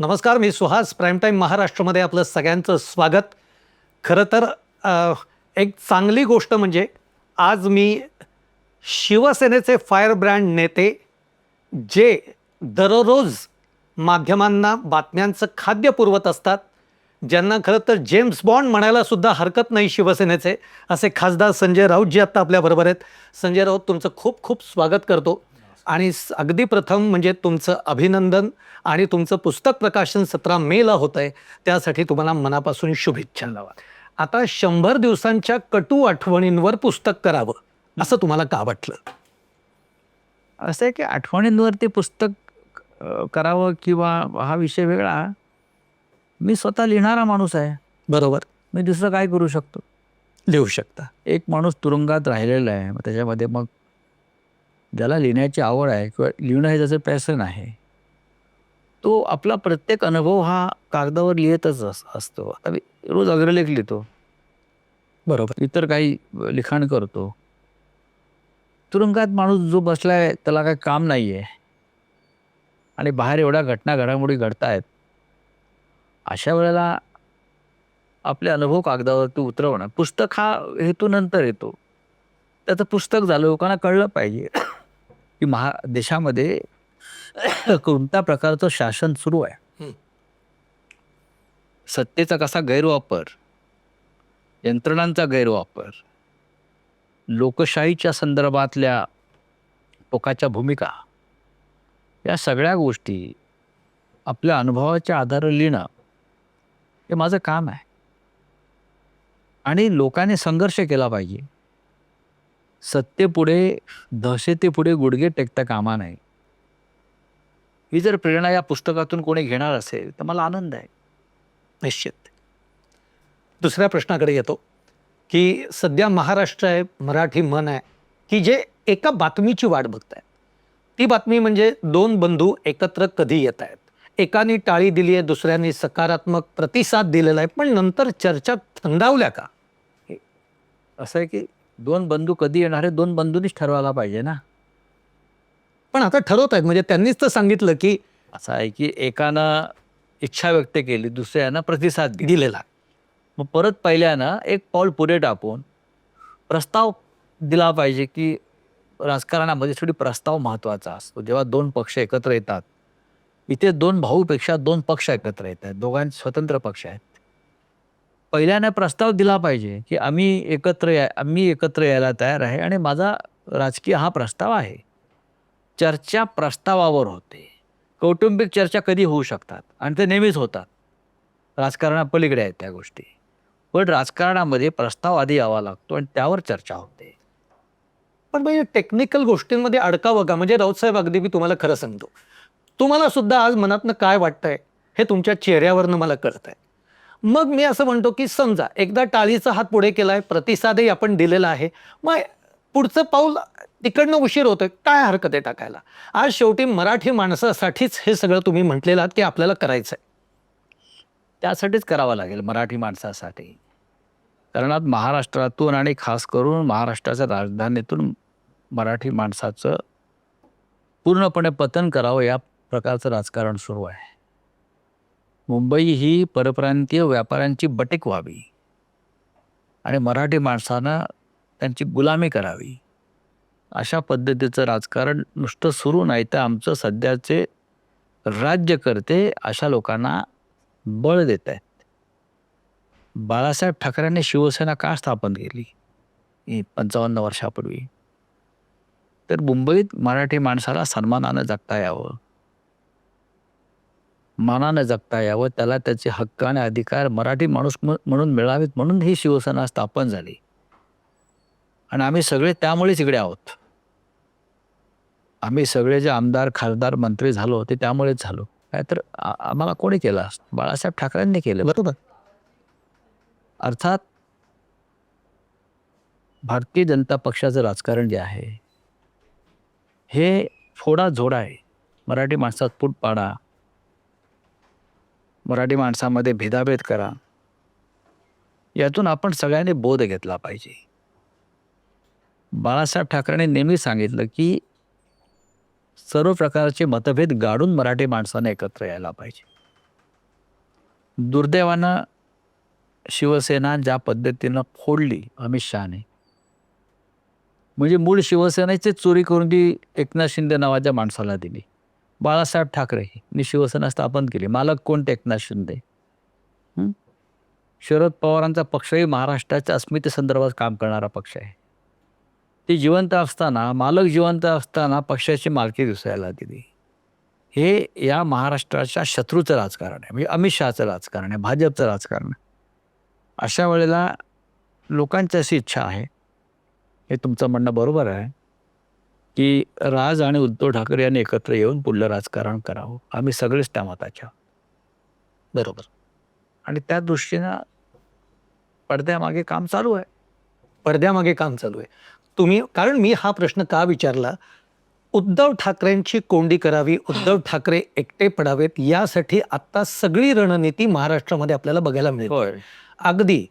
नमस्कार मी Suhas prime time महाराष्ट्रामध्ये आपलं सगळ्यांचं स्वागत. खरं तर अ, एक चांगली गोष्ट म्हणजे आज मी शिवसेनेचे फायर ब्रँड नेते जे दररोज माध्यमांना बातम्यांचं खाद्य पुरवत असतात ज्यांना खरं तर जेम्स बॉन्ड म्हणायला सुद्धा हरकत नाही शिवसेनेचे असे खासदार संजय राऊत जे आत्ता आपल्याबरोबर आहेत. संजय राऊत तुमचं खूप खूप स्वागत करतो. आणि अगदी प्रथम म्हणजे तुमचं अभिनंदन आणि तुमचं पुस्तक प्रकाशन सतरा मेला होतं आहे त्यासाठी तुम्हाला मनापासून शुभेच्छा आता शंभर दिवसांच्या कटू आठवणींवर पुस्तक करावं असं तुम्हाला का वाटलं? असं आहे की आठवणींवरती पुस्तक अ, करावं किंवा हा विषय वेगळा मी स्वतः लिहिणारा माणूस आहे. बरोबर. मी दुसरं काय करू शकतो? लिहू शकता. एक माणूस तुरुंगात राहिलेला आहे मग त्याच्यामध्ये मग ज्याला लिहिण्याची आवड आहे किंवा लिहिणं हे त्याचं पॅसन आहे तो आपला प्रत्येक अनुभव हा कागदावर लिहितच अस- असतो. रोज अग्रलेख लिहितो. बरोबर. इतर काही लिखाण करतो. तुरुंगात माणूस जो बसलाय त्याला काही काम नाही आहे आणि बाहेर एवढ्या घटना घडामोडी घडत आहेत अशा वेळेला आपले अनुभव कागदावरती उतरवणं पुस्तक हा हेतू नंतर येतो. त्याचं पुस्तक झालं लोकांना कळलं पाहिजे. की महा देशामध्ये कोणत्या प्रकारचं शासन सुरू आहे? सत्तेचा कसा गैरवापर यंत्रणांचा गैरवापर लोकशाहीच्या संदर्भातल्या टोकाच्या भूमिका या सगळ्या गोष्टी आपल्या अनुभवाच्या आधारे लिहिणं हे माझं काम आहे. आणि लोकांनी संघर्ष केला पाहिजे. सत्तेपुढे दहशतीपुढे गुडघे टेकता कामा नाही. ही जर प्रेरणा या पुस्तकातून कोणी घेणार असेल तर मला आनंद आहे. निश्चित. दुसऱ्या प्रश्नाकडे येतो की सध्या महाराष्ट्र आहे मराठी मन आहे की जे एका बातमीची वाट बघतायत. ती बातमी म्हणजे दोन बंधू एकत्र कधी येत आहेत एकाने टाळी दिली आहे दुसऱ्याने सकारात्मक प्रतिसाद दिलेला आहे पण नंतर चर्चा थंडावल्या का? असं आहे की दोन बंधू कधी येणार हे दोन बंधूंनीच ठरवायला पाहिजे ना. पण आता ठरवत आहेत म्हणजे त्यांनीच तर सांगितलं की असं आहे की एकानं इच्छा व्यक्त केली दुसऱ्यानं प्रतिसाद दिला दिलेला. मग परत पहिल्यानं एक पाऊल पुढे टाकून प्रस्ताव दिला पाहिजे की राजकारणामध्ये थोडी प्रस्ताव महत्त्वाचा असतो. जेव्हा दोन पक्ष एकत्र येतात इथे दोन भाऊपेक्षा दोन पक्ष एकत्र येत आहेत दोघांचे स्वतंत्र पक्ष आहेत. पहिल्याने प्रस्ताव दिला पाहिजे की आम्ही एकत्र या आम्ही एकत्र यायला तयार आहे आणि माझा राजकीय हा प्रस्ताव आहे. चर्चा प्रस्तावावर होते. कौटुंबिक चर्चा कधी होऊ शकतात आणि ते नेहमीच होतात. राजकारणापलीकडे आहेत त्या गोष्टी. पण राजकारणामध्ये प्रस्ताव आधी यावा लागतो आणि त्यावर चर्चा होते. पण म्हणजे टेक्निकल गोष्टींमध्ये अडकावं का म्हणजे राऊतसाहेब अगदी मी तुम्हाला खरं सांगतो. तुम्हाला सुद्धा आज मनातनं काय वाटतंय हे तुमच्या चेहऱ्यावरनं मला कळतंय. मग मी असं म्हणतो की समजा एकदा टाळीचा हात पुढे केला आहे प्रतिसादही आपण दिलेला आहे. मग पुढचं पाऊल तिकडनं उशीर होतं काय हरकत आहे टाकायला? आज शेवटी मराठी माणसासाठीच हे सगळं तुम्ही म्हटलेलं आहात की आपल्याला करायचं आहे त्यासाठीच करावं लागेल मराठी माणसासाठी. कारण आज महाराष्ट्रातून आणि खास करून महाराष्ट्राच्या राजधानीतून मराठी माणसाचं पूर्णपणे पतन करावं या प्रकारचं राजकारण सुरू आहे. मुंबई ही परप्रांतीय व्यापाऱ्यांची बटेक व्हावी आणि मराठी माणसानं त्यांची गुलामी करावी. अशा पद्धतीचं राजकारण नुसतं सुरू नाही तर आमचं सध्याचे राज्यकर्ते अशा लोकांना बळ देत आहेत. बाळासाहेब ठाकरेंनी शिवसेना का स्थापन केली? ही पंचावन्न वर्षापूर्वी. तर मुंबईत मराठी माणसाला सन्मानानं जगता यावं. मानानं जगता यावं. त्याला त्याचे हक्क आणि अधिकार मराठी माणूस म्हणून मिळावेत म्हणून ही शिवसेना स्थापन झाली. आणि आम्ही सगळे त्यामुळेच इकडे आहोत. आम्ही सगळे जे आमदार खासदार मंत्री झालो ते त्यामुळेच झालो. काय तर आम्हाला कोणी केलं? असतं बाळासाहेब ठाकरेंनी केलं. बरोबर. अर्थात भारतीय जनता पक्षाचं राजकारण जे आहे हे फोडा झोडा आहे. मराठी माणसात फूट पाडा मराठी माणसामध्ये भेदाभेद करा. यातून आपण सगळ्यांनी बोध घेतला पाहिजे. बाळासाहेब ठाकरेंनी नेहमी सांगितलं की सर्व प्रकारचे मतभेद गाडून मराठी माणसाने एकत्र यायला पाहिजे. दुर्दैवानं शिवसेना ज्या पद्धतीनं फोडली अमित शहाने म्हणजे मूळ शिवसेनेची चोरी करून ती एकनाथ शिंदे नावाच्या माणसाला दिली. बाळासाहेब ठाकरे यांनी शिवसेना स्थापन केली. मालक कोण? एकनाथ शिंदे. शरद पवारांचा पक्षही महाराष्ट्राच्या अस्मितेसंदर्भात काम करणारा पक्ष आहे. ते जिवंत असताना मालक जिवंत असताना पक्षाची मालकी दिसायला दिली. हे या महाराष्ट्राच्या शत्रूचं राजकारण आहे. म्हणजे अमित शहाचं राजकारण आहे भाजपचं राजकारण आहे. अशा वेळेला लोकांची अशी इच्छा आहे. हे तुमचं म्हणणं बरोबर आहे. की राज आणि उद्धव ठाकरे यांनी एकत्र येऊन पुढलं राजकारण करावं. आम्ही सगळेच त्या मताच्या. बरोबर. आणि त्या दृष्टीनं पडद्यामागे काम चालू आहे. पडद्यामागे काम चालू आहे. तुम्ही कारण मी हा प्रश्न का विचारला? उद्धव ठाकरेंची कोंडी करावी उद्धव ठाकरे एकटे पडावेत यासाठी आता सगळी रणनीती महाराष्ट्रामध्ये आपल्याला बघायला मिळेल होय. अगदी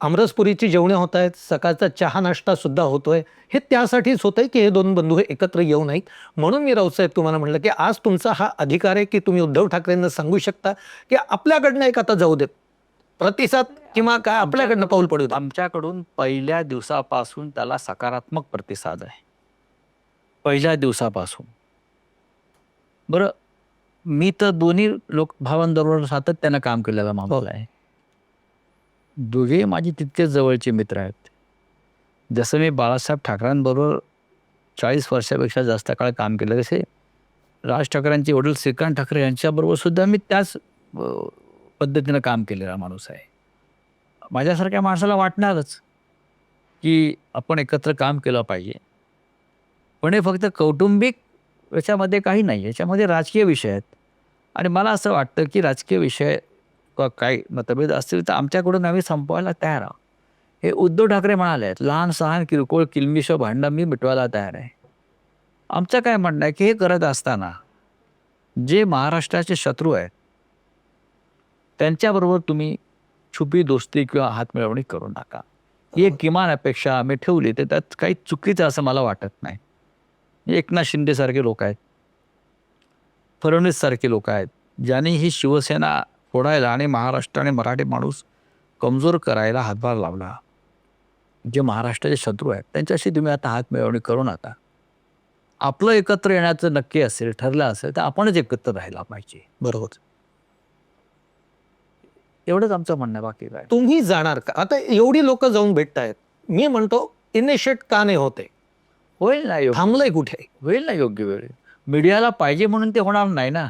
अमरसपुरीची जेवणे होत आहेत सकाळचा चहा नाश्ता सुद्धा होतोय. हे त्यासाठीच होतंय की हे दोन बंधू हे एकत्र येऊ नयेत म्हणून मी राऊसाहेब तुम्हाला म्हटलं की आज तुमचा हा अधिकार आहे की तुम्ही उद्धव ठाकरेंना सांगू शकता की आपल्याकडनं एक आता जाऊ देत. प्रतिसाद किंवा काय आपल्याकडनं पाऊल पडू आमच्याकडून पहिल्या दिवसापासून त्याला सकारात्मक प्रतिसाद आहे. पहिल्या दिवसापासून. बरं मी तर दोन्ही लोक भावांबरोबर सातत्यानं काम केलेला माणूस आहे दोघे माझे तितकेच जवळचे मित्र आहेत. जसं मी बाळासाहेब ठाकरांबरोबर चाळीस वर्षापेक्षा जास्त काळ काम केलं तसे राज ठाकरेंचे वडील श्रीकांत ठाकरे यांच्याबरोबर सुद्धा मी त्याच पद्धतीनं काम केलेला माणूस आहे. माझ्यासारख्या माणसाला वाटणारच की आपण एकत्र काम केलं पाहिजे. पण हे फक्त कौटुंबिक याच्यामध्ये काही नाही याच्यामध्ये राजकीय विषय आहेत. आणि मला असं वाटतं की राजकीय विषय किंवा काही मतभेद असतील तर आमच्याकडून आम्ही संपवायला तयार आहोत. हे उद्धव ठाकरे म्हणाले आहेत लहान सहान किरकोळ किलमिश भांडणं मी मिटवायला तयार आहे. आमचं काय म्हणणं आहे की हे करत असताना जे महाराष्ट्राचे शत्रू आहेत त्यांच्याबरोबर तुम्ही छुपी दोस्ती किंवा हातमिळवणी करू नका. ही एक किमान अपेक्षा आम्ही ठेवली तर त्यात काही चुकीचं असं मला वाटत नाही. एकनाथ शिंदेसारखे लोक आहेत फडणवीससारखे लोक आहेत ज्यांनी ही शिवसेना फोडायला आणि महाराष्ट्र आणि मराठी माणूस कमजोर करायला हातभार लावला. जे महाराष्ट्राचे शत्रू आहेत त्यांच्याशी तुम्ही आता हात मिळवणी करू नका. आपलं एकत्र येण्याचं नक्की असेल ठरलं असेल तर आपणच एकत्र राहायला पाहिजे. बरोबर. एवढंच आमचं म्हणणं बाकी काय? तुम्ही जाणार का? आता एवढी लोक जाऊन भेटतायत. मी म्हणतो इनिशिएट का नाही होते? होईल ना थांबलंय कुठे? होईल ना योग्य वेळ. मीडियाला पाहिजे म्हणून ते होणार नाही ना.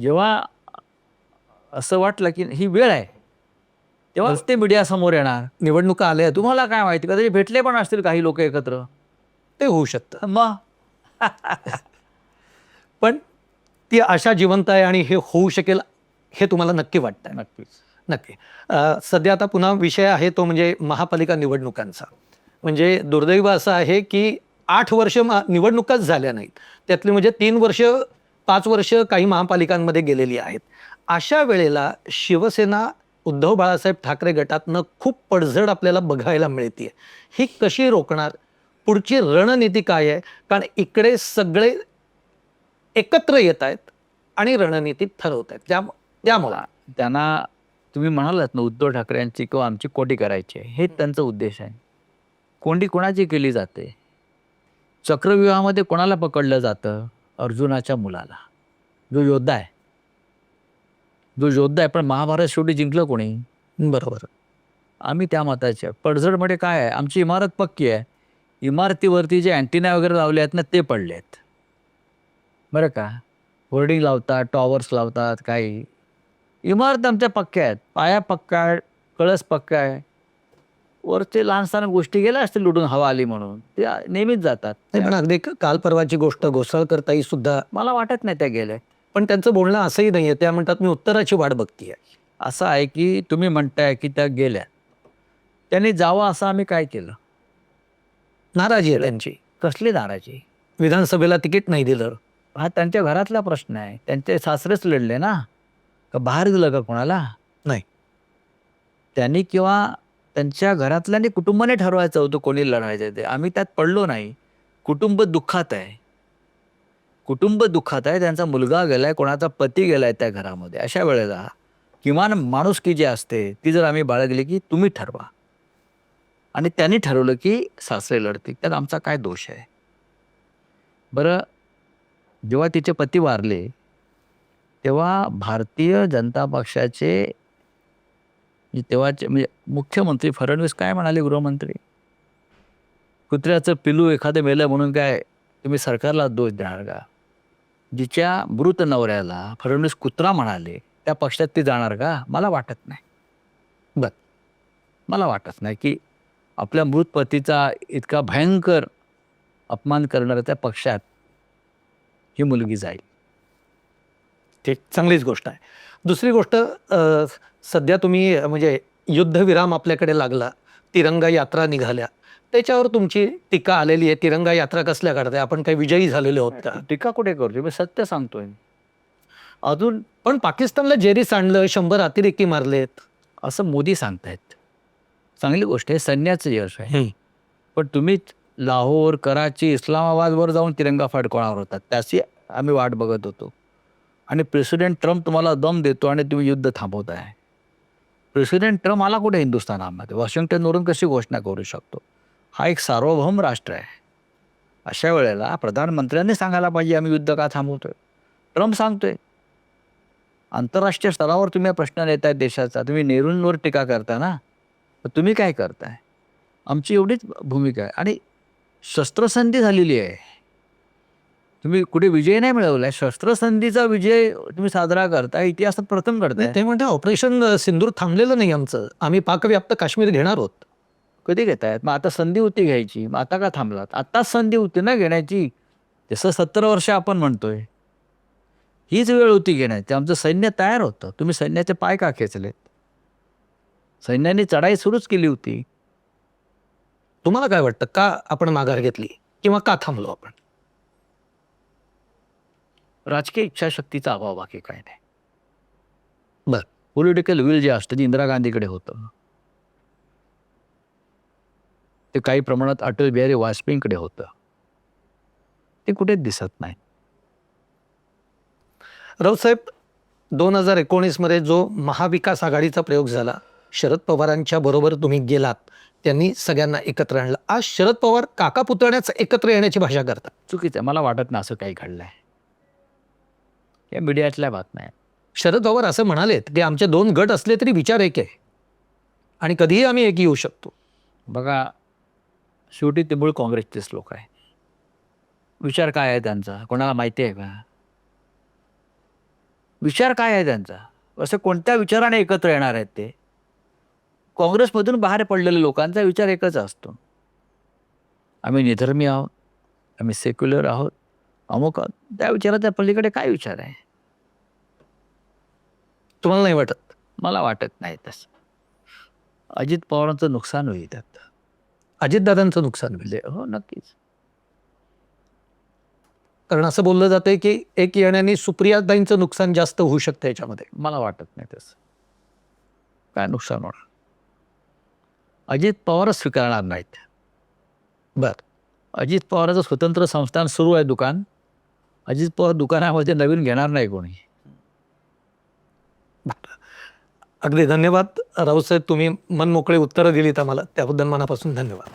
जेव्हा असं वाटलं की ही वेळ आहे. तेव्हाच ते मीडिया समोर येणार. निवडणुका आल्या तुम्हाला काय माहिती? कदाचित भेटले पण असतील काही लोक एकत्र. ते होऊ शकतं. मग पण ती आशा जिवंत आहे आणि हे होऊ शकेल हे तुम्हाला नक्की वाटतंय. नक्कीच. नक्की. सध्या आता पुन्हा विषय आहे तो म्हणजे महापालिका निवडणुकांचा. म्हणजे दुर्दैव असं आहे की आठ वर्ष निवडणुकाच झाल्या नाहीत. त्यातली म्हणजे तीन वर्ष पाच वर्ष काही महापालिकांमध्ये गेलेली आहेत. अशा वेळेला शिवसेना उद्धव बाळासाहेब ठाकरे गटातनं खूप पडझड आपल्याला बघायला मिळते ही कशी रोखणार? पुढची रणनीती काय आहे? कारण इकडे सगळे एकत्र येत आहेत आणि रणनीती ठरवत आहेत. त्या त्यामुळं त्यांना तुम्ही म्हणालात ना उद्धव ठाकरे यांची किंवा आमची कोटी करायची आहे. हे त्यांचा उद्देश आहे. कोंडी कोणाची केली जाते? चक्रव्यूहामध्ये कोणाला पकडलं जातं? अर्जुनाच्या मुलाला. जो योद्धा आहे. जो योद्धा आहे पण महाभारत शेवटी जिंकलं कोणी? बरोबर. आम्ही त्या मताचे. पडझडमध्ये काय आहे? आमची इमारत पक्की आहे. इमारतीवरती जे अँटिना वगैरे लावले आहेत ना ते पडले आहेत बरं का? होर्डिंग लावतात टॉवर्स लावतात काही. इमारत आमच्या पक्क्या आहेत. पाया पक्का आहे कळस पक्का आहे. वरचे लहान सहान गोष्टी गेल्या असतील लुडून हवा आली म्हणून. ते नेहमीच जातात. नाही पण अगदी काल परवाची गोष्ट घोसाळकर ताई सुद्धा मला वाटत नाही त्या गेल्या पण त्यांचं बोलणं असंही नाहीये. त्या म्हणतात मी उत्तराची वाट बघतीये. असं आहे की तुम्ही म्हणताय की त्या गेल्या. त्यांनी जावं असं आम्ही काय केलं? नाराजी आहे त्यांची. कसली नाराजी? विधानसभेला तिकीट नाही दिलं. हा त्यांच्या घरातला प्रश्न आहे. त्यांचे सासरेच लढले ना? का बाहेर दिलं का कोणाला? नाही. त्यांनी किंवा त्यांच्या घरातल्यानी कुटुंबाने ठरवायचं होतं कोणी लढायचं ते. आम्ही त्यात पडलो नाही. कुटुंब दुःखात आहे. कुटुंब दुःखात आहे त्यांचा मुलगा गेलाय कोणाचा पती गेलाय त्या घरामध्ये. अशा वेळेला किमान माणुसकी जी असते ती जर आम्ही बाळगली की तुम्ही ठरवा. आणि त्यांनी ठरवलं की सासरे लढतील त्यात आमचा काय दोष आहे? बरं जेव्हा तिचे पती वारले तेव्हा भारतीय जनता पक्षाचे म्हणजे तेव्हाचे म्हणजे मुख्यमंत्री फडणवीस काय म्हणाले गृहमंत्री? कुत्र्याचं पिलू एखादं मेलं म्हणून काय तुम्ही सरकारला दोष देणार का? जिच्या मृत नवऱ्याला फडणवीस कुत्रा म्हणाले त्या पक्षात ती जाणार का? मला वाटत नाही. बर. मला वाटत नाही की आपल्या मृत पतीचा इतका भयंकर अपमान करणाऱ्या त्या पक्षात ही मुलगी जाईल. ते चांगलीच गोष्ट आहे. दुसरी गोष्ट सध्या तुम्ही म्हणजे युद्धविराम आपल्याकडे लागला. तिरंगा यात्रा निघाल्या. त्याच्यावर तुमची टीका आलेली आहे तिरंगा यात्रा कसल्या काढताय आपण काही विजयी झालेले होत का? टीका कुठे करतोय? मी सत्य सांगतोय. अजून पण पाकिस्तानला जेरीस आणलं शंभर अतिरेकी मारलेत. असं मोदी सांगतायत. चांगली गोष्ट आहे सैन्याचं यश आहे. पण तुम्ही लाहोर कराची इस्लामाबादवर जाऊन तिरंगा फडकवणार होतात त्याची आम्ही वाट बघत होतो. आणि प्रेसिडेंट ट्रम्प तुम्हाला दम देतो आणि तुम्ही युद्ध थांबवताय. प्रेसिडेंट ट्रम्प आला कुठे हिंदुस्थानामध्ये? वॉशिंग्टनवरून कशी घोषणा करू शकतो? हा एक सार्वभौम राष्ट्र आहे. अशा वेळेला प्रधानमंत्र्यांनी सांगायला पाहिजे आम्ही युद्ध का थांबवतोय? ट्रम्प सांगतोय. आंतरराष्ट्रीय स्तरावर तुम्ही प्रश्न प्रश्न आहे देशाचा तुम्ही नेहरूंवर टीका करता ना? तर तुम्ही काय करताय? आमची एवढीच भूमिका आहे. आणि शस्त्रसंधी झालेली आहे. तुम्ही कुठे विजय नाही मिळवलाय शस्त्रसंधीचा विजय तुम्ही साजरा करता इतिहासात प्रथम करताय ते म्हणते ऑपरेशन सिंदूर थांबलेलं नाही आमचं. आम्ही पाकव्याप्त काश्मीर घेणार आहोत. कधी घेतायत? मग आता संधी होती घ्यायची. मग आता का थांबलात? आता संधी होती ना घेण्याची. जसं सत्तर वर्ष आपण म्हणतोय. हीच वेळ होती घेण्याची. आमचं सैन्य तयार होतं. तुम्ही सैन्याचे पाय का खेचलेत? सैन्याने चढाई सुरूच केली होती. तुम्हाला काय वाटतं? का आपण माघार घेतली? किंवा का थांबलो आपण? राजकीय इच्छाशक्तीचा अभाव बाकी काय नाही. बर. पॉलिटिकल विल जे असतं ते इंदिरा गांधीकडे होतं. ते काही प्रमाणात अटल बिहारी वाजपेयींकडे होतं. ते कुठेच दिसत नाही. रावसाहेब दोन हजार एकोणीसमध्ये जो महाविकास आघाडीचा प्रयोग झाला शरद पवारांच्या बरोबर तुम्ही गेलात त्यांनी सगळ्यांना एकत्र आणलं. आज शरद पवार काका पुतण्याच एकत्र येण्याची भाषा करतात. चुकीचं आहे. मला वाटत नाही असं काही घडलंय. या मीडियातल्या बातम्या. शरद पवार असं म्हणालेत की आमचे दोन गट असले तरी विचार एक आहे. आणि कधीही आम्ही एक येऊ शकतो. बघा शेवटी ते मूळ काँग्रेसचेच लोक आहे विचार काय आहे त्यांचा? कोणाला माहिती आहे का? विचार काय आहे त्यांचा? असं कोणत्या विचाराने एकत्र येणार आहेत ते? काँग्रेसमधून बाहेर पडलेल्या लोकांचा विचार एकच असतो. आम्ही निधर्मी आहोत. आम्ही सेक्युलर आहोत. अमुक आहोत. त्या विचाराच्या पलीकडे काय विचार आहे? तुम्हाला नाही वाटत? मला वाटत नाही तसं. अजित पवारांचं नुकसान होईल त्यात. अजितदादांचं नुकसान होईल हो नक्कीच. कारण असं बोललं जातंय की एक येण्याने सुप्रियाताईंचं नुकसान जास्त होऊ शकतं याच्यामध्ये. मला वाटत नाही तसं. काय नुकसान होणार? अजित पवारच स्वीकारणार नाहीत. बर. अजित पवाराचं स्वतंत्र संस्थान सुरू आहे दुकान. अजित पवार दुकानामध्ये नवीन घेणार नाही कोणी. अगदी धन्यवाद. रावसाहेब तुम्ही मनमोकळे उत्तरं दिलीत आम्हाला. त्याबद्दल मनापासून धन्यवाद.